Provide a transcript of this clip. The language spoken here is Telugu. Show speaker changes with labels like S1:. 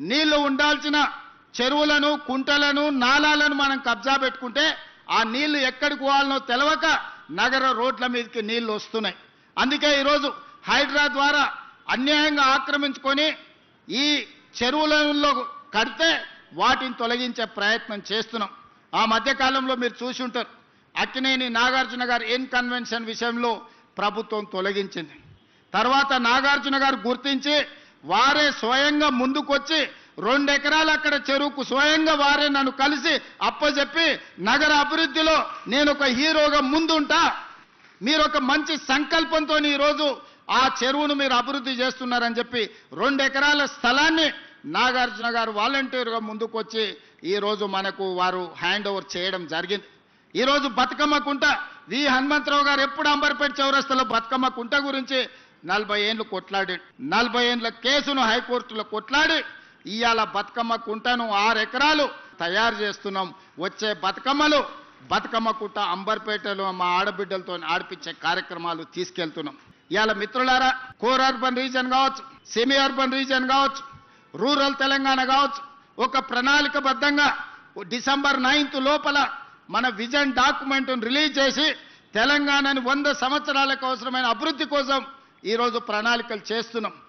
S1: నీళ్ళు ఉండాల్సిన చెరువులను కుంటలను నాలాలను మనం కబ్జా పెట్టుకుంటే ఆ నీళ్ళు ఎక్కడికి పోవాలనో తెలవక నగర రోడ్ల మీదకి నీళ్ళు వస్తున్నాయి. అందుకే ఈరోజు హైడ్రా ద్వారా అన్యాయంగా ఆక్రమించుకొని ఈ చెరువులలో కడితే వాటిని తొలగించే ప్రయత్నం చేస్తున్నాం. ఆ మధ్యకాలంలో మీరు చూసి ఉంటారు అక్కినేని నాగార్జున గారు ఎన్ కన్వెన్షన్ విషయంలో ప్రభుత్వం తొలగించింది. తర్వాత నాగార్జున గారు గుర్తించి వారే స్వయంగా ముందుకొచ్చి రెండు ఎకరాలు అక్కడ చెరువుకు స్వయంగా వారే నన్ను కలిసి అప్పచెప్పి నగర అభివృద్ధిలో నేను ఒక హీరోగా ముందుంటా. మీరు ఒక మంచి సంకల్పంతో ఈరోజు ఆ చెరువును మీరు అభివృద్ధి చేస్తున్నారని చెప్పి రెండు ఎకరాల స్థలాన్ని నాగార్జున గారు వాలంటీర్గా ముందుకొచ్చి ఈరోజు మనకు వారు హ్యాండ్ ఓవర్ చేయడం జరిగింది. ఈరోజు బతుకమ్మ కుంట వి హనుమంతరావు గారు ఎప్పుడు అంబర్పేట చౌరస్తలో బతుకమ్మ కుంట గురించి నలభై ఏళ్ళు కొట్లాడి నలభై ఏళ్ళ కేసును హైకోర్టులో కొట్లాడి ఇవాళ బతుకమ్మ కుంటను ఆరు ఎకరాలు తయారు చేస్తున్నాం. వచ్చే బతుకమ్మలు బతుకమ్మ కుంట అంబర్పేటలో మా ఆడబిడ్డలతో ఆడిపించే కార్యక్రమాలు తీసుకెళ్తున్నాం. ఇవాళ మిత్రులారా కోర్ అర్బన్ రీజన్ కావచ్చు సెమీ అర్బన్ రీజన్ కావచ్చు రూరల్ తెలంగాణ కావచ్చు ఒక ప్రణాళికబద్ధంగా డిసెంబర్ నైన్త్ లోపల మన విజన్ డాక్యుమెంట్ను రిలీజ్ చేసి తెలంగాణని వంద సంవత్సరాలకు అవసరమైన అభివృద్ధి కోసం ఈరోజు ప్రణాళికలు చేస్తున్నాం.